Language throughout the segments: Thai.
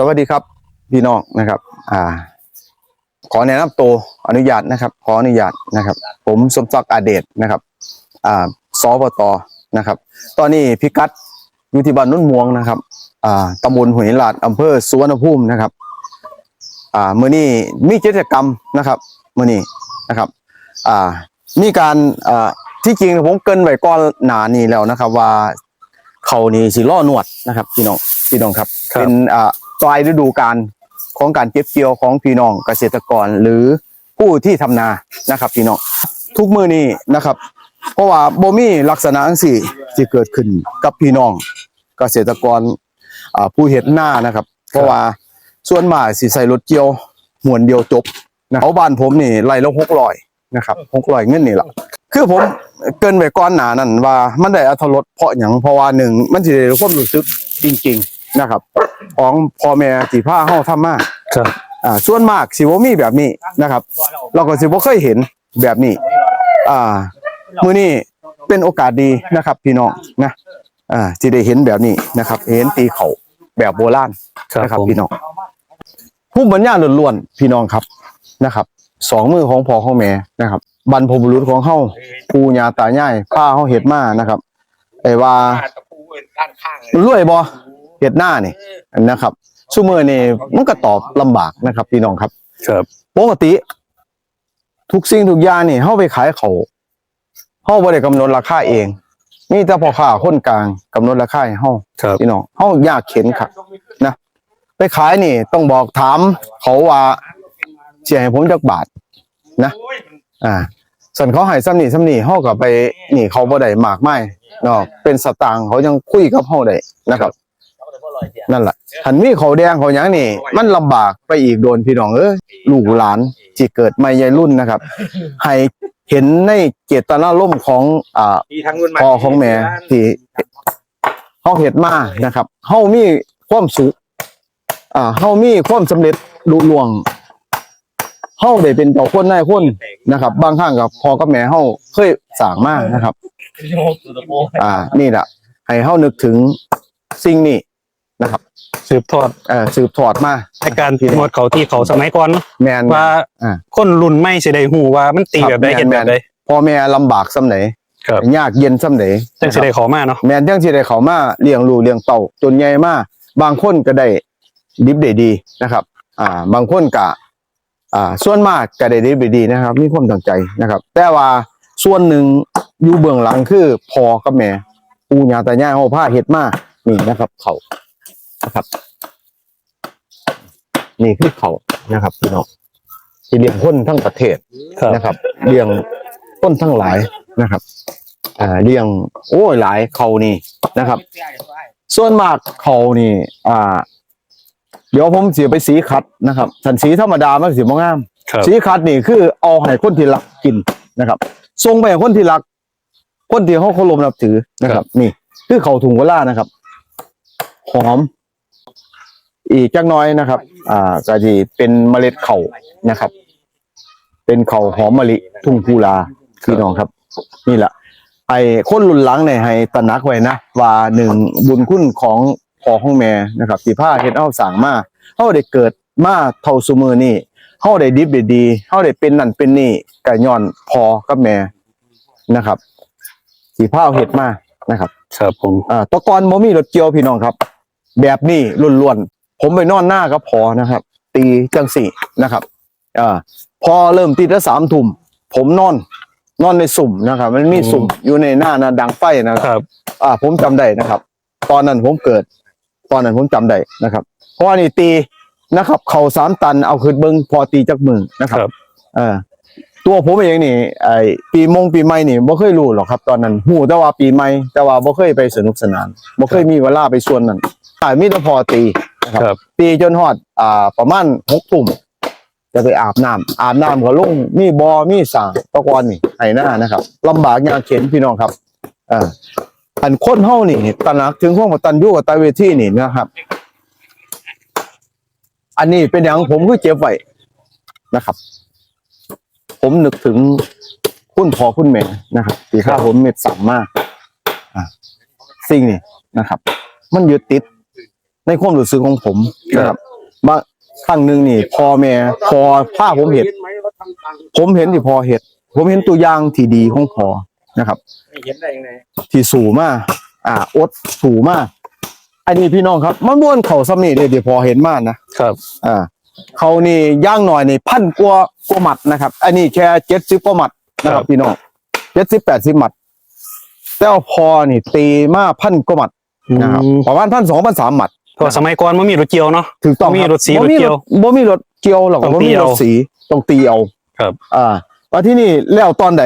สวัสดีครับพี่น้องนะครับ อ่า ขอแนะนำตัวอนุญาตนะครับ ขออนุญาตนะครับ ผมสมศักดิ์อาเดชนะครับ อ่าสปตนะครับ ตอนนี้พิกัดอยู่ที่บ้านนุ่นม่วงนะครับ อ่าตำบลหุยลาดอำเภอสุวรรณภูมินะครับ อ่ามื้อนี้มีกิจกรรมนะครับมื้อนี้นะครับ อ่า มีการอ่าที่จริงผมเกรินไว้ก่อนหน้านี้แล้วนะครับ ว่าเขานี่สิล่อหนวดนะครับ พี่น้องพี่น้องครับครับเป็นอ่า ปลายฤดูกาลของการเก็บเกี่ยวของพี่น้องเกษตรกรหรือผู้ที่ทำนานะครับพี่น้องทุกมือนี้นะครับ เพราะว่าโบมีลักษณะจังซี่ที่เกิดขึ้นกับพี่น้องเกษตรกรผู้เฮ็ดนานะครับ เพราะว่าส่วนมากสิใส่รถเกี่ยวหมวนเดียวจบนะเขาบ้านผมนี่ไร่ละ600นะครับ600เงินนี่แหละคือผมเกินไว้ก่อนหนานั้นว่ามันได้อรรถรสเพราะหยังเพราะว่าหนึ่งมันสิได้ความรู้สึกจริง ๆ นะครับ ของพ่อแม่ที่พาเฮาทำมาครับ อ่าส่วนมากสิบ่มีแบบนี้นะครับ เราก็สิบ่เคยเห็นแบบนี้ อ่ามื้อนี้เป็นโอกาสดีนะครับ พี่น้องนะอ่าที่ได้เห็นแบบนี้นะครับ เห็นตีเขาแบบโบราณครับนะครับ ผม พี่น้องผู้บรรยาล้วนๆพี่น้องครับนะครับ สองมือของพ่อของแม่นะครับ บรรพบุรุษของเฮาปู่ย่าตายายพาเฮาเฮ็ดมานะครับไอ้ว่า ตะปูด้านข้างเลยรวยบ่ เฮ็ดหน้านี่นะครับซุมื้อนี่มันก็ตอบลำบากนะครับ พี่น้องครับ ครับปกติ ทุกสิ่งทุกอย่างนี่เฮาไปขายเขาเฮาบ่ได้กำหนดราคาเองมีแต่พ่อค้าคนกลางกำหนดราคาให้เฮาครับพี่น้องเฮายากเข็นครับนะไปขายนี่ ต้องบอกถามเขาว่าสิให้ผมจักบาท นะอ่าส่วนเขาให้ซ้ำนี่ซ้ำนี่เฮาก็ไปนี่เขาบ่ได้มากมายเนาะเป็นสตางค์เขายังคุยกับเฮาได้นะครับ นั่นแหละหันมีเขาวแดงเขาวหยังนี่ มันลำบากไปอีกโดนพี่น้องเอ้ยลูกหลานที่เกิดใหม่ใหญ่รุ่นนะครับ ให้เห็นในเจตนารมณ์ของอ่า มีทั้งรุ่นใหม่พ่อของแม่ที่เฮาเฮ็ดมานะครับเฮามีความสุขอ่าเฮามีความสำเร็จลุล่วงเฮาได้เป็นเจ้าคนนายคนนะครับ บางครั้งกับพ่อกับแม่เฮาเคยสร้างมานะครับอ่านี่แหละให้เฮานึกถึงสิ่งนี้ นะครับสืบทอดเอ่อสืบทอดมาในการนวดเขาที่เขาสมัยก่อนเนอะแมนว่าอ่าคนรุ่นใหม่สิได้ฮู้ว่ามันตีแบบใดครับเห็นแบบใดพ่อแม่ลำบากส่ำไหนครับยากเย็นส่ำไหนจังสิได้เขอมาเนาะแมนจังสิได้เขามาเลี้ยงลูกเลี้ยงเต่าจนใหญ่มาบางคนก็ได้ดิบได้ดีนะครับ อ่า บางคนก็อ่า ส่วนมากก็ได้ดิบได้ดีนะครับ มีความตั้งใจนะครับ แต่ว่าส่วนหนึ่งอยู่เบื้องหลังคือพ่อกับแม่ปู่ย่าตายายเฮาพาเฮ็ดมานี่นะครับ เขา นะครับ นี่คือเขานะครับพี่น้องที่เลี้ยงคนทั้งประเทศครับนะครับเลี้ยงต้นทั้งหลายนะครับอ่าเลี้ยงโอ้ยหลายเขานี่นะครับ ส่วนมากเขานี่ อ่า เดี๋ยวผมเสียไปสีคัดนะครับสันสีธรรมดามันสีมงามครับสีคัดนี่คือเอาให้คนที่รักกินนะครับทรงไปให้คนที่รัก คนที่เขาเคารพนับถือนะครับ นี่ คือเขาถุงเวลานะครับหอม อีกจักหน้อยนะครับ อ่าก็ที่เป็นเมล็ดเขานะครับ เป็นเขาหอมมะลิทุ่งกุลาพี่น้องครับ นี่แหละไอ้คนรุ่นหลังเนี่ยให้ตระหนักไว้นะว่าหนึ่งบุญคุณของพ่อของแม่นะครับที่พาเฮ็ดเฮาสร้างมาเฮาได้เกิดมาเท่าซุมื้อนี้เฮาได้ดิบได้ดีเฮาได้เป็นนั่นเป็นนี่ก็ย้อนพ่อกับแม่นะครับที่พาเฮ็ดมานะครับ ครับผมอ่าแตะกอนบ่มีรถเกี่ยวพี่น้องครับ แบบนี้ล้วนๆ ผมไปนอนหน้าก็พอนะครับ ตีจังสี่นะครับอ่าพอเริ่มตีละสามทุ่มผมนอน นอนในสุ่มนะครับ มันมีสุ่มอยู่ในหน้านะดังไฟนะครับครับ อ่า ผมจำได้นะครับ ตอนนั้นผมเกิด ตอนนั้นผมจำได้นะครับ เพราะว่านี่ตีนะครับ เข่าสามตันเอาขึ้นเบิ้งพอตีจากมือนะคครับรับ เออตัวผมเองนี่ไอปีมงปีใหม่นี่บ่เคยรู้หรอกครับ ตอนนั้นหูแต่ว่าปีใหม่แต่ว่าบ่เคยไปสนุกสนานบ่เคยมีเวลาไปส่วนนั้น อ่ามีแต่พอตีนะครับครับ ตีจนฮอดอ่าประมาณหกทุ่มจะไปอาบน้ำอาบน้ำก็ลงมีบอ่อมีสระตะกอนนี่ไห้หน้านะครับลำบากยากเข็นพี่น้องครับอ่าอันคนเฮานี่ตระหนักถึงความกตัญญูกตเวทีนี่นะครับ อันนี้เป็นอย่างผมคือเจ็บไว้นะครับ ผมนึกถึงคุณพ่อคุณแม่นะครับที่ข้าผมเม็ดสั่งมากอ่าสิ่งนี้นะครับ มันยึดติด ในความรู้สึกของผมนะครับบางครั้งหนึ่งนี่พ่อแม่พอผ้าผมเห็นไหมว่าทำตังค์ผมเห็นที่พอเห็ดผมเห็นตัวอย่างที่ดีของพอนะครับไม่เห็นได้ยังไงที่สูงมากอ่าอดสูงมากอันนี้พี่น้องครับมันม้วนเขาซ้ำนี่เดี๋ยวเดี๋ยวพอเห็นมากนะครับ อ่าเขานี่ย่างหน่อยนี่พันกว่ากว่าหมัดนะครับ อันนี้แค่เจ็ดสิบกว่าหมัดนะครับ พี่น้องเจ็ดสิบแปดสิบหมัดแต่ว่าพอนี่ตีมาพันกว่าหมัดนะครับอืมประมาณพันสองพันสามหมัด เพราะสมัยก่อนมันมีรถเกี่ยวเนาะถูกต้องบ่มีคบรถสีบ่มีรถเกี่ยวบ่มีรถเกี่ยวหรอกต้องบ่ตีมีรเอาถสีต้องตีเอาครับ อ่าว่าที่นี่แล้วตอนไหน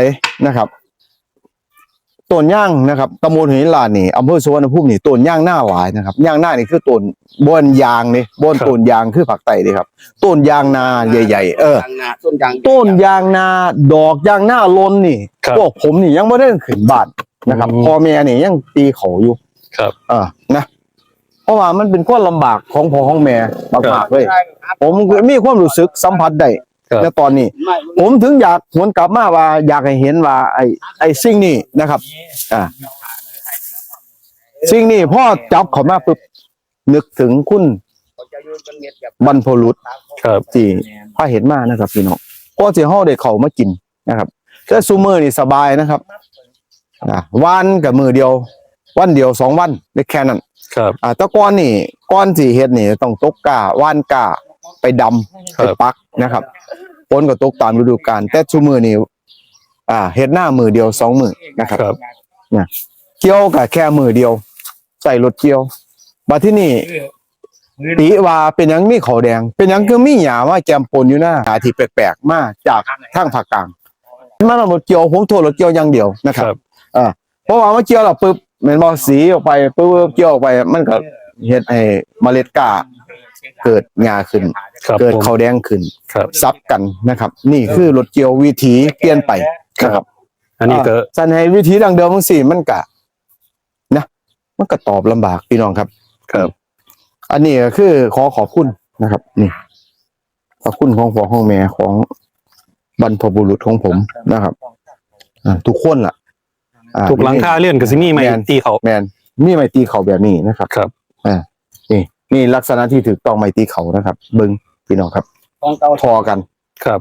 นะครับต้นย่างนะครับตำบลหินลานนี่อำเภอสุวรรณภูมินี่ต้นย่างหน้าหวายนะครับย่างหน้านี่คือต้นบอนยางนี่บอนครับต้นยางคือผักไต่นี่ครับต้นยางนาใหญ่ ๆ เออยางนาต้นยางต้นยางนาดอกยางหน้าลนนี่ครับพวกผมนี่ยังไม่ได้ขึ้นบ้านนะครับอืมพ่อแม่นี่ยังตีเขาอยู่ครับ เออนะ เพราะว่ามันเป็นความลำบากของพ่อของแม่มากๆเลยผมมีความรู้สึกสัมผัสได้ครับในตอนนี้ไม่ผมถึงอยากหวนกลับมาว่า อยากให้เห็นว่า ไอ้ไอ้สิ่งนี้นะครับ อ่าสิ่งนี้พ่อจับเขามาปุ๊บนึกถึงคุณจะยืนเป็นเม็ดแบบบรรพบุรุษครับที่พาเห็นมานะครับพี่น้องก็สิเฮาได้เขามากินนะครับแต่ซูเมอร์นี่สบายนะครับอ่าวันกับมือเดียว วันเดียวสองวันได้แค่นั้น ครับอ่าแตะก้อนนี่ก้อนสีเฮ็ดนี่ต้องตกกาว่านกาไปดำครัไปบปักนะครับฝนก็ตกตามฤดูกาลแต่ชูมือนี่อ่าเฮ็ดหน้ามือเดียวสองมือนะครับ ครับ เกี่ยวกับแค่มือเดียว ใส่รถเกี่ยวมาที่นี่ตีว่าเป็นหยังมีเขาวแดง เป็นหยังคือมีหยามาแกมปนอยู่หน้าหาที่แปลกๆมาจากทางภาคกลางมันเอารถเกี่ยวผมโทษรถเกี่ยวอย่างเดียวนะคครับรับเพราะว่ามาเกี่ยวแล้วปุ๊บ เหมือนบอสีออกไปปุ๊บเกี่ยวออกไป มันก็เฮ็ดให้เมล็ดกล้าเกิดหญ้าขึ้น ครับเกิดผมเขาวแดงขึ้นครับ ซับกันนะครับ นี่คือรถเกี่ยววิถีเปลี่ยนไปนะครับอันนี้ก็สันให้วิธีดังเดิมทั้งสี่มันกะนะมันก็ตอบลำบากพี่น้องครับ ครับ อันนี้ก็คือขอขอบคุณนะครับ นี่ ขอบคุณของพ่อของแม่ของบรรพบุรุษของผมนะครับอ่าทุกคนล่ะอ่า ถูกหลังคาเลื่อนกับซิมี่ใหม่แมนตีเขาแมนมีไม้ตีเขาแบบนี้นะครับ ครับอ่านี่นี่ลักษณะที่ถูกต้องไม้ตีเขานะครับ เบิ้งพี่น้องครับของเก่าทอกันครับ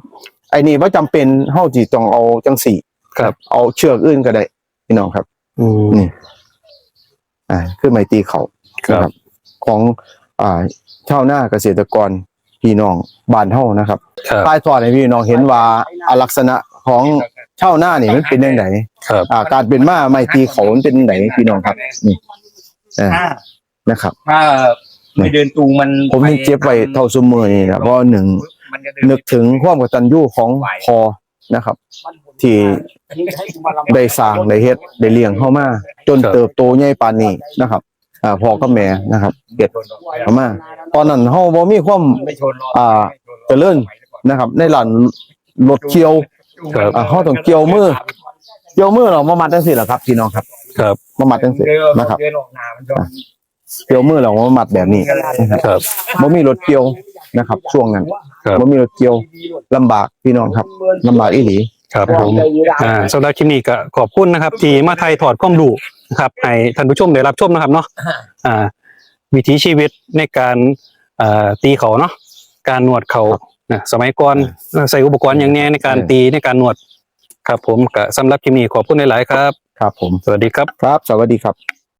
ไอ้นี่ว่าจำเป็นเฮาจีต้องเอาจังสี่ครับ เอาเชือกอื่นก็ได้ พี่น้องครับอืมนี่อ่าคือไม้ตีเขาครับนะของอ่าชาวนาเกษตรกรพี่น้องบ้านเฮานะครับครับใต้ทอดให้พี่น้องเห็นว่าอ่าลักษณะของ ชาวนานี่มันเป็นยังไงครับอ่าการเป็นมาไม้ตีเขามันเป็นยังไงพี่น้องครับ นี่อ่าถ้านะครับถ้าไม่เดินตูงมันผมยังเก็บไว้เท่าซุมือนี่นะเพราะหนึ่งมันจะเดินึกถึงความกตัญญูของพอนะครับ ที่ได้สร้างได้เฮ็ดได้เลี้ยงเข้ามา จนครับเติบโตใหญ่ปานนี้นะครับอ่าพ่อกับแม่นะครับเฮ็ดเข้ามาตอนนั้นเฮาบ่มีความไม่ชนหรอกอ่าเจริญนะครับ ในร้านรถเกี่ยว ครับ อ่าเฮาต้องเกี่ยวมือ เกี่ยวมือเรามามัดจังซี่ล่ะครับพี่น้องครับครับ มามัดจังซี่นะครับ เดินออกนามันโดนเกี่ยวมือเรามามัดแบบนี้นะครับครับ บ่มีรถเกี่ยวนะครับ ช่วงนั้นครับ บ่มีรถเกี่ยวลำบากพี่น้องครับลำบากอีหลี ครับผม อ่าสำหรับคลิปนี้ก็ขอบคุณนะครับ ที่มาไทยถอดความรู้นะครับให้ท่านผู้ชมได้รับชมนะครับเนาะอ่า วิถีชีวิตในการอ่าตีเขาเนาะการนวดเขา นะสมัยก่อนใส่อุปกรณ์อย่างแน่ในการตีในการนวด ครับผมก็สำหรับคลิปนี้ขอบคุณหลาย ๆ ครับ ครับผม สวัสดีครับ ครับ สวัสดีครับ